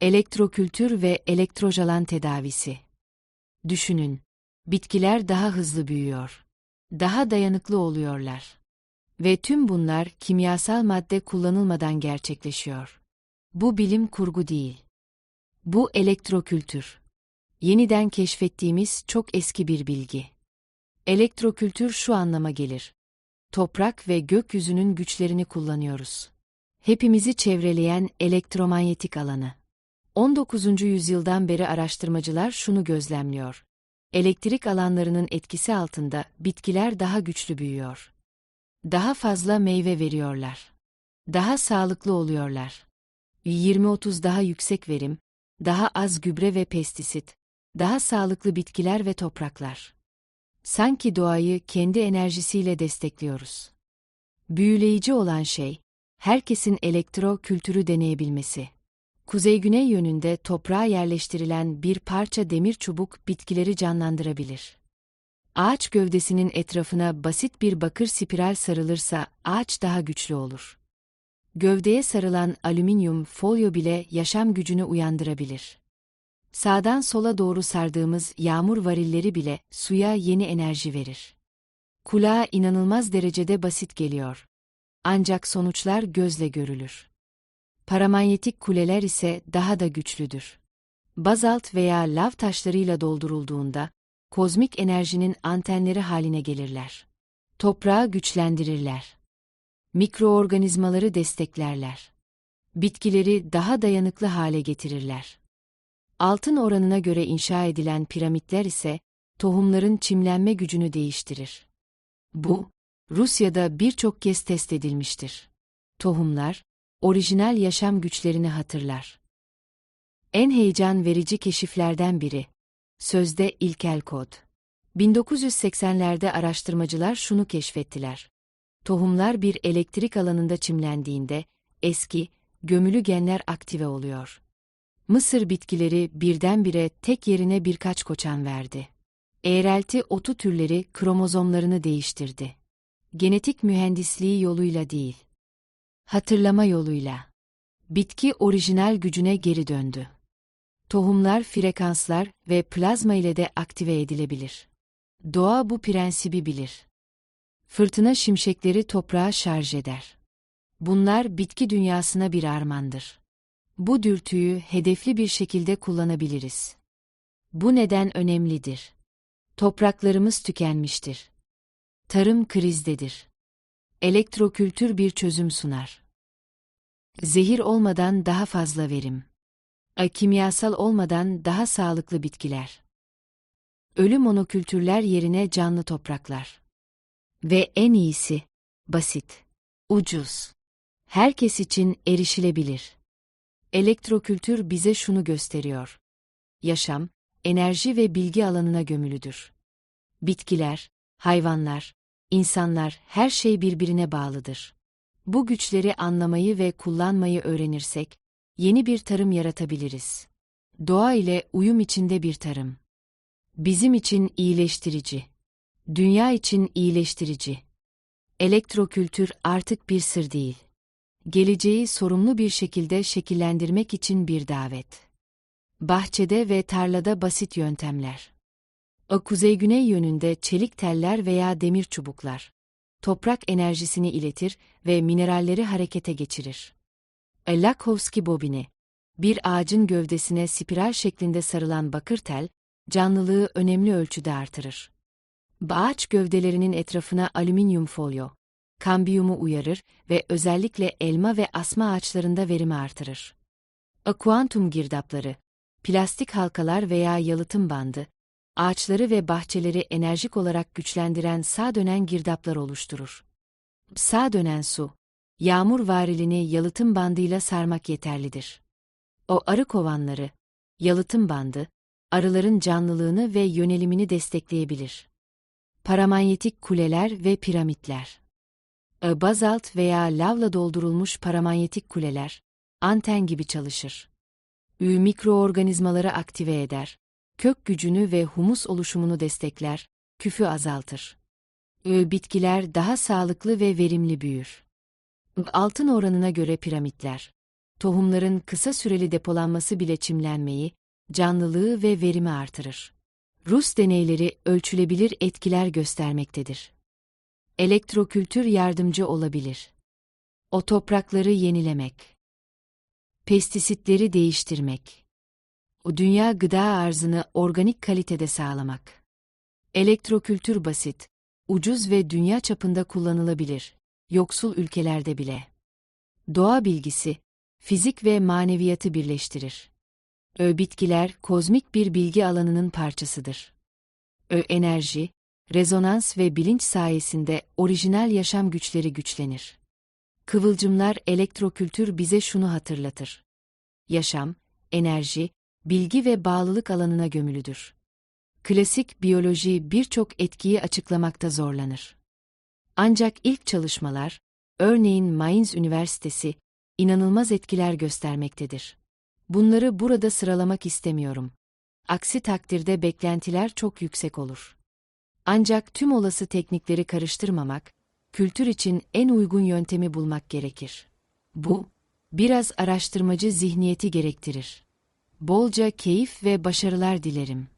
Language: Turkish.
Elektrokültür ve elektrojalan tedavisi. Düşünün. Bitkiler daha hızlı büyüyor. Daha dayanıklı oluyorlar. Ve tüm bunlar kimyasal madde kullanılmadan gerçekleşiyor. Bu bilim kurgu değil. Bu elektrokültür. Yeniden keşfettiğimiz çok eski bir bilgi. Elektrokültür şu anlama gelir. Toprak ve gökyüzünün güçlerini kullanıyoruz. Hepimizi çevreleyen elektromanyetik alanı. 19. yüzyıldan beri araştırmacılar şunu gözlemliyor. Elektrik alanlarının etkisi altında bitkiler daha güçlü büyüyor. Daha fazla meyve veriyorlar. Daha sağlıklı oluyorlar. 20-30 daha yüksek verim, daha az gübre ve pestisit, daha sağlıklı bitkiler ve topraklar. Sanki doğayı kendi enerjisiyle destekliyoruz. Büyüleyici olan şey, herkesin elektro kültürü deneyebilmesi. Kuzey-güney yönünde toprağa yerleştirilen bir parça demir çubuk bitkileri canlandırabilir. Ağaç gövdesinin etrafına basit bir bakır spiral sarılırsa ağaç daha güçlü olur. Gövdeye sarılan alüminyum folyo bile yaşam gücünü uyandırabilir. Sağdan sola doğru sardığımız yağmur varilleri bile suya yeni enerji verir. Kulağa inanılmaz derecede basit geliyor. Ancak sonuçlar gözle görülür. Paramanyetik kuleler ise daha da güçlüdür. Bazalt veya lav taşlarıyla doldurulduğunda, kozmik enerjinin antenleri haline gelirler. Toprağı güçlendirirler. Mikroorganizmaları desteklerler. Bitkileri daha dayanıklı hale getirirler. Altın oranına göre inşa edilen piramitler ise tohumların çimlenme gücünü değiştirir. Bu, Rusya'da birçok kez test edilmiştir. Tohumlar, orijinal yaşam güçlerini hatırlar. En heyecan verici keşiflerden biri, sözde ilkel kod. 1980'lerde araştırmacılar şunu keşfettiler. Tohumlar bir elektrik alanında çimlendiğinde, eski, gömülü genler aktive oluyor. Mısır bitkileri birdenbire tek yerine birkaç koçan verdi. Eğrelti otu türleri kromozomlarını değiştirdi. Genetik mühendisliği yoluyla değil. Hatırlama yoluyla. Bitki orijinal gücüne geri döndü. Tohumlar frekanslar ve plazma ile de aktive edilebilir. Doğa bu prensibi bilir. Fırtına şimşekleri toprağa şarj eder. Bunlar bitki dünyasına bir armandır. Bu dürtüyü hedefli bir şekilde kullanabiliriz. Bu neden önemlidir. Topraklarımız tükenmiştir. Tarım krizdedir. Elektrokültür bir çözüm sunar. Zehir olmadan daha fazla verim. A kimyasal olmadan daha sağlıklı bitkiler. Ölü monokültürler yerine canlı topraklar. Ve en iyisi, basit, ucuz. Herkes için erişilebilir. Elektrokültür bize şunu gösteriyor. Yaşam, enerji ve bilgi alanına gömülüdür. Bitkiler, hayvanlar, insanlar her şey birbirine bağlıdır. Bu güçleri anlamayı ve kullanmayı öğrenirsek, yeni bir tarım yaratabiliriz. Doğa ile uyum içinde bir tarım. Bizim için iyileştirici. Dünya için iyileştirici. Elektrokültür artık bir sır değil. Geleceği sorumlu bir şekilde şekillendirmek için bir davet. Bahçede ve tarlada basit yöntemler. O kuzey-güney yönünde çelik teller veya demir çubuklar. Toprak enerjisini iletir ve mineralleri harekete geçirir. Lakowski bobini. Bir ağacın gövdesine spiral şeklinde sarılan bakır tel, canlılığı önemli ölçüde artırır. Ağaç gövdelerinin etrafına alüminyum folyo, kambiyumu uyarır ve özellikle elma ve asma ağaçlarında verimi artırır. A kuantum girdapları, plastik halkalar veya yalıtım bandı, ağaçları ve bahçeleri enerjik olarak güçlendiren sağ dönen girdaplar oluşturur. Sağ dönen su, yağmur varilini yalıtım bandıyla sarmak yeterlidir. O arı kovanları, yalıtım bandı, arıların canlılığını ve yönelimini destekleyebilir. Paramanyetik kuleler ve piramitler. Bazalt veya lavla doldurulmuş paramanyetik kuleler, anten gibi çalışır. Ü mikroorganizmaları aktive eder, kök gücünü ve humus oluşumunu destekler, küfü azaltır. Ö bitkiler daha sağlıklı ve verimli büyür. Altın oranına göre piramitler. tohumların kısa süreli depolanması bile çimlenmeyi, canlılığı ve verimi artırır. Rus deneyleri ölçülebilir etkiler göstermektedir. Elektrokültür yardımcı olabilir. O toprakları yenilemek. Pestisitleri değiştirmek. O dünya gıda arzını organik kalitede sağlamak. Elektrokültür basit, ucuz ve dünya çapında kullanılabilir, yoksul ülkelerde bile. Doğa bilgisi, fizik ve maneviyatı birleştirir. Ö bitkiler kozmik bir bilgi alanının parçasıdır. Ö enerji, rezonans ve bilinç sayesinde orijinal yaşam güçleri güçlenir. Kıvılcımlar elektrokültür bize şunu hatırlatır. Yaşam, enerji, bilgi ve bağlılık alanına gömülüdür. Klasik biyoloji birçok etkiyi açıklamakta zorlanır. Ancak ilk çalışmalar, örneğin Mainz Üniversitesi, inanılmaz etkiler göstermektedir. Bunları burada sıralamak istemiyorum. Aksi takdirde beklentiler çok yüksek olur. Ancak tüm olası teknikleri karıştırmamak, kültür için en uygun yöntemi bulmak gerekir. Bu, biraz araştırmacı zihniyeti gerektirir. Bolca keyif ve başarılar dilerim.